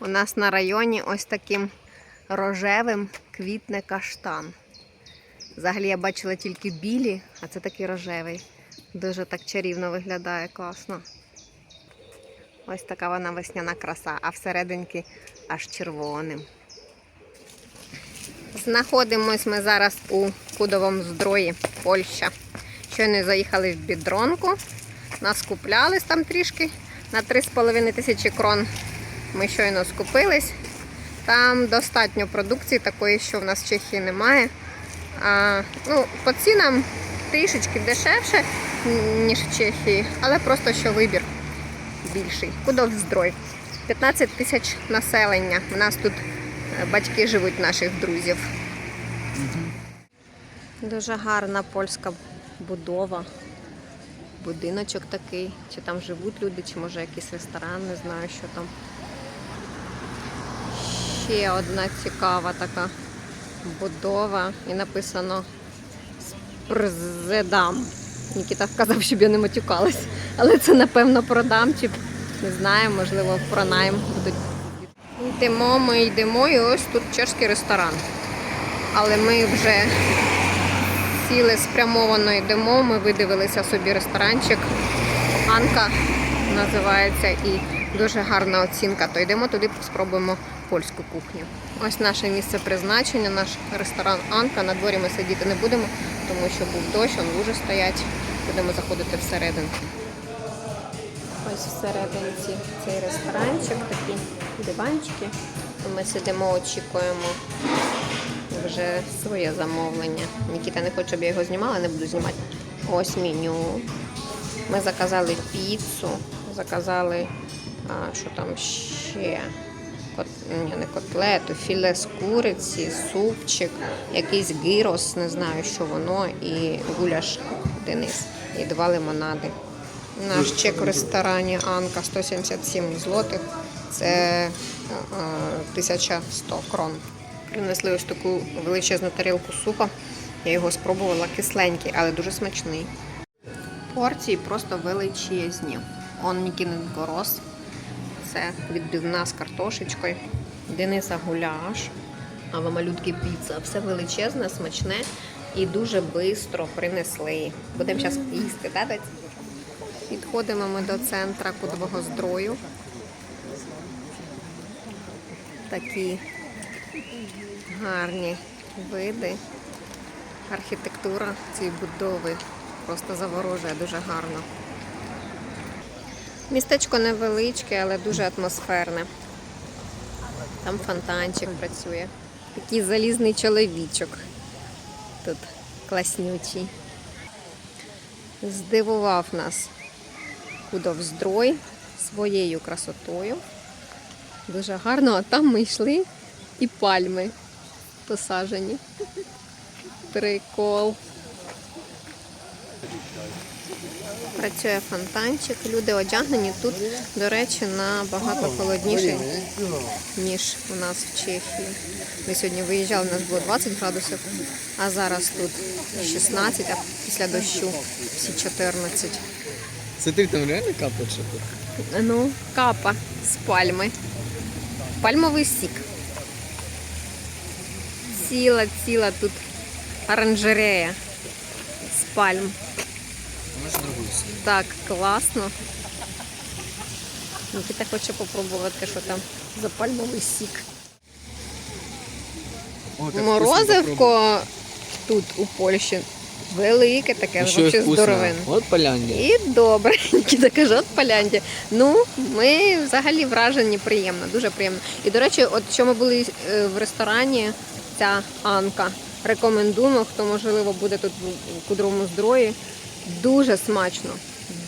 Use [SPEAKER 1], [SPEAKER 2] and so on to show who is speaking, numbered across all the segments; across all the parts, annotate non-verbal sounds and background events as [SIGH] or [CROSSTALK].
[SPEAKER 1] У нас на районі ось таким рожевим квітне каштан. Взагалі я бачила тільки білі, а це такий рожевий. Дуже так чарівно виглядає, класно. Ось така вона весняна краса, а всерединки аж червоним. Знаходимось ми зараз у Кудовому здрої, Польща. Щойно заїхали в бідронку, нас куплялись там трішки на 3,5 тисячі крон. Ми щойно скупились. Там достатньо продукції, такої, що в нас в Чехії немає. А, ну, по цінам трішечки дешевше, ніж в Чехії, але просто що вибір більший. Кудовздрой. 15 тисяч населення. У нас тут е, батьки живуть наших друзів. Дуже гарна польська будова. Будиночок такий. Чи там живуть люди, чи може якийсь ресторан, не знаю, що там. Ще одна цікава така будова. І написано Спрзедам. Нікіта вказав, щоб я не матюкалась. Але це напевно продам, чи не знаю, можливо, про найм будуть. Йдемо, ми йдемо, і ось тут чешський ресторан. Але ми вже сіли спрямовано йдемо. Ми видивилися собі ресторанчик. Анка називається і дуже гарна оцінка. То йдемо туди, спробуємо польську кухню. Ось наше місце призначення, наш ресторан Анка. На дворі ми сидіти не будемо, тому що був дощ, он лужи стоять. Будемо заходити всередину. Ось всерединці цей ресторанчик, такі диванчики. Ми сидимо, очікуємо вже своє замовлення. Нікіта не хоче, щоб я його знімала, не буду знімати. Ось меню. Ми заказали піцу, заказали, а, що там ще? Ні, не котлету, філе з куриці, супчик, якийсь гірос, не знаю, що воно, і гуляш Денис, і два лимонади. Наш чек в ресторані Анка 177 злотих. Це е, 1100 крон. Принесли ось таку величезну тарілку супа. Я його спробувала кисленький, але дуже смачний. Порції просто величезні. Он Нікінин горос. Це відбивна з картошечкою. Дениса гуляш. А в малютки піца. Все величезне, смачне і дуже швидко принесли. Будемо зараз їсти, так? Підходимо ми до центра кудового здрою. Такі гарні види. Архітектура цієї будови просто заворожує дуже гарно. Містечко невеличке, але дуже атмосферне. Там фонтанчик працює. Такий залізний чоловічок. Тут класнючий. Здивував нас Кудовздрой своєю красотою. Дуже гарно, а там ми йшли і пальми посаджені. Прикол. Працює фонтанчик. Люди одягнені тут, до речі, набагато холодніше, ніж у нас в Чехії. Ми сьогодні виїжджали, у нас було 20 градусів, а зараз тут 16, а після дощу всі 14.
[SPEAKER 2] Смотри, там реально капает что-то.
[SPEAKER 1] Ну, капа з пальми. Пальмовий сік. Ціла, ціла тут оранжерея з пальм. Так, класно. Нікіта хоче попробувати, що там за пальмовий сік.
[SPEAKER 2] О.
[SPEAKER 1] Морозивко тут у Польщі велике таке, взагалі
[SPEAKER 2] вкусно.
[SPEAKER 1] здоровенне.
[SPEAKER 2] Вот полянди.
[SPEAKER 1] І добре, [LAUGHS] Нікіта каже, от Поляндія. Ну, ми взагалі вражені приємно, дуже приємно. І до речі, от що ми були е, в ресторані, ця Анка. Рекомендуємо, хто можливо буде тут у кудровому здрої. Дуже смачно,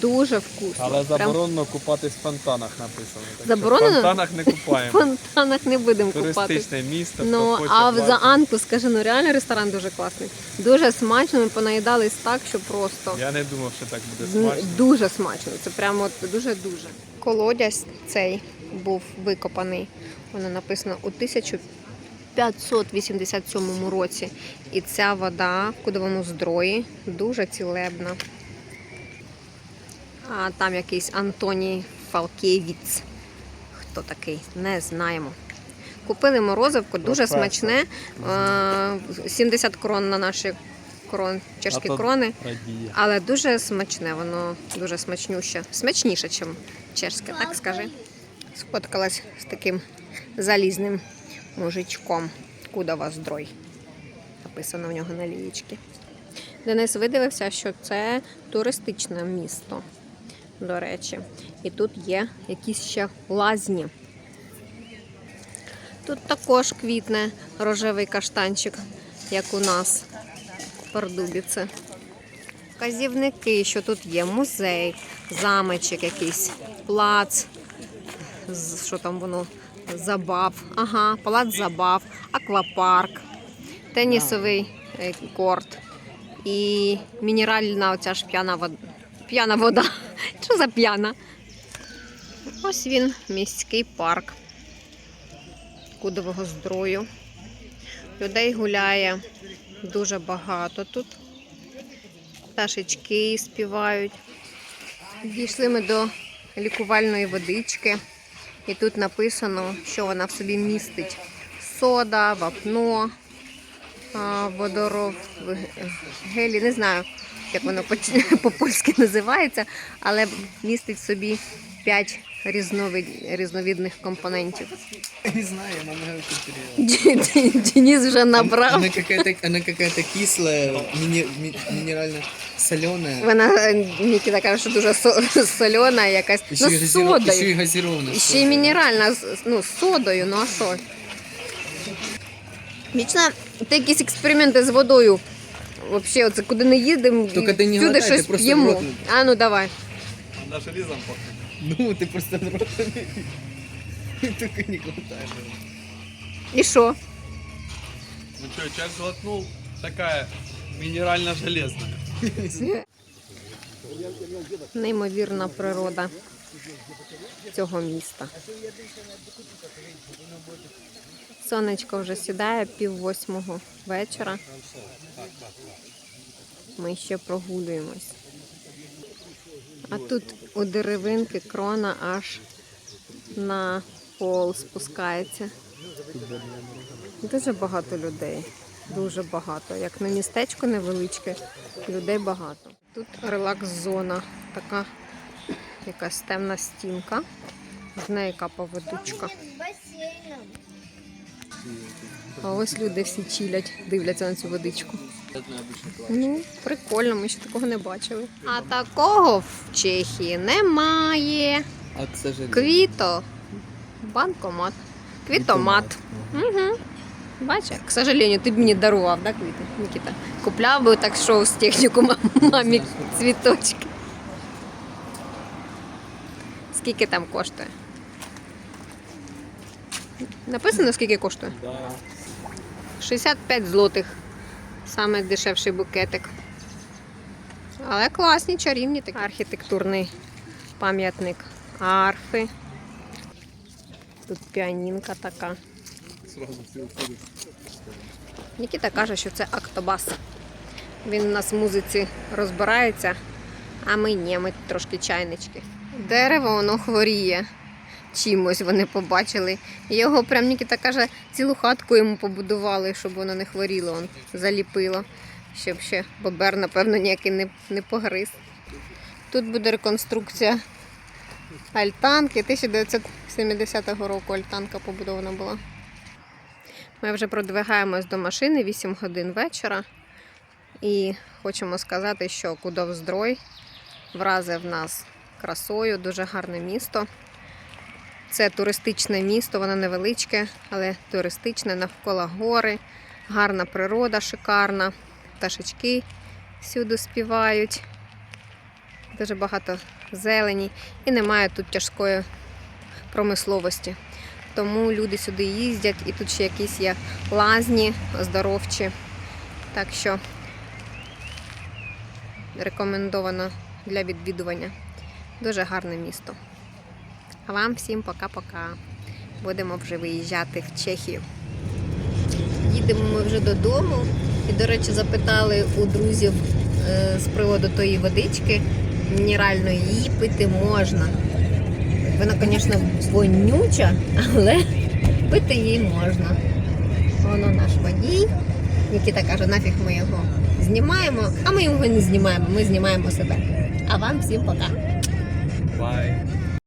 [SPEAKER 1] дуже вкусно.
[SPEAKER 3] Але
[SPEAKER 1] Прям
[SPEAKER 3] заборонено купатись в фонтанах написано. Так що
[SPEAKER 1] Заборонено?
[SPEAKER 3] В фонтанах не
[SPEAKER 1] в фонтанах не будемо купати.
[SPEAKER 3] Туристичне місто.
[SPEAKER 1] Ну,
[SPEAKER 3] хто хоче
[SPEAKER 1] а в- за
[SPEAKER 3] бачити.
[SPEAKER 1] Скажи, ну реально ресторан дуже класний. Дуже смачно, ми понаїдались так, що просто.
[SPEAKER 3] Я не думав, що так буде смачно.
[SPEAKER 1] Дуже смачно. Це прямо дуже-дуже. Колодязь цей був викопаний. Воно написано у 1587 році. І ця вода в кудовому здрої дуже цілебна. А там якийсь Антоній Фалкевіц. хто такий, не знаємо. Купили морозивку, дуже
[SPEAKER 3] Професор.
[SPEAKER 1] смачне. е, 70 крон на наші крон, чешські
[SPEAKER 3] А то
[SPEAKER 1] крони.
[SPEAKER 3] Радіє.
[SPEAKER 1] Але дуже смачне, воно дуже смачнюще. Смачніше, ніж чешське, так скажи. Сфоткалась з таким залізним мужичком. Куда вас здрой? Написано в нього на лієчці. Денис видивився, що це туристичне місто, до речі. І тут є якісь ще лазні. Тут також квітне рожевий каштанчик, як у нас в Пардубіце. Вказівники, що тут є музей, замочок якийсь, плац, що там воно, забав, ага, палац забав, аквапарк, тенісовий е, корт і мінеральна оця ж п'яна вода. Що за п'яна? Ось він, міський парк Кудового здрою. Людей гуляє дуже багато тут пташечки співають. Дійшли ми до лікувальної водички, і тут написано, що вона в собі містить сода, вапно, водоров, гелі, не знаю, як воно по- [LAUGHS] по-польськи називається, але містить в собі 5 різновид, різновидних компонентів.
[SPEAKER 2] Не знаю, она много купила.
[SPEAKER 1] Денис вже набрав.
[SPEAKER 2] Она какая-то, она какая-то кислая, мини- ми- минерально-соленая.
[SPEAKER 1] Вона Нікіта каже, що дуже со- солена якась. Ну, з содою.
[SPEAKER 2] и газированная.
[SPEAKER 1] І ще й мінеральна, ну, з содою, ну а що? Вічно ти якісь експерименти з водою. Взагалі, оце куди не їдемо,
[SPEAKER 2] Тільки ти не
[SPEAKER 1] всюди
[SPEAKER 2] глотай, ти
[SPEAKER 1] щось
[SPEAKER 2] просто в
[SPEAKER 1] п'ємо.
[SPEAKER 2] рот не-
[SPEAKER 1] А ну давай.
[SPEAKER 3] Наш різом пахне.
[SPEAKER 2] Ну, ты просто в рот Только не глотаешь.
[SPEAKER 1] І що?
[SPEAKER 3] Ну что, человек глотнул, такая минерально-железная.
[SPEAKER 1] Неймовірна природа цього міста. Сонечко вже сідає пів восьмого вечора. Ми ще прогулюємось. А тут у деревинки крона аж на пол спускається. Дуже багато людей. Дуже багато. Як на містечко невеличке, людей багато. Тут релакс-зона, така якась темна стінка. З неї капа водичка. А ось люди всі чилять, дивляться на цю водичку. Ну, прикольно, ми ще такого не бачили. А такого в Чехії немає. Квіто. Банкомат. Квітомат. Угу. Бачиш, к сожалению, ти б мені дарував, да, квіти, Нікіта? Купляв би так шоу з техніку [LAUGHS] мамі цвіточки. Скільки там коштує? Написано, скільки коштує?
[SPEAKER 3] Да.
[SPEAKER 1] 65 злотих. Саме дешевший букетик. Але класні, чарівні такі. Архітектурний пам'ятник арфи. Тут піанінка така. Нікіта каже, що це актобас. Він у нас в музиці розбирається, а ми ні, ми трошки чайнички. Дерево воно хворіє. Чимось вони побачили. Його прям Нікіта каже, цілу хатку йому побудували, щоб воно не хворіло, он заліпило, щоб ще бобер, напевно, ніякий не, не погриз. Тут буде реконструкція альтанки. 1970 року альтанка побудована була. Ми вже продвигаємось до машини 8 годин вечора. І хочемо сказати, що Кудовздрой вразив нас красою, дуже гарне місто. Це туристичне місто, воно невеличке, але туристичне, навколо гори, гарна природа, шикарна, пташечки всюди співають. Дуже багато зелені і немає тут тяжкої промисловості. Тому люди сюди їздять, і тут ще якісь є лазні оздоровчі. Так що рекомендовано для відвідування. Дуже гарне місто. А вам всім пока-пока. Будемо вже виїжджати в Чехію. Їдемо ми вже додому. І, до речі, запитали у друзів е, з приводу тої водички мінеральної її пити можна. Вона, звісно, вонюча, але пити її можна. Воно наш водій. Нікіта каже, нафіг ми його знімаємо, а ми його не знімаємо, ми знімаємо себе. А вам всім пока.
[SPEAKER 3] Бай.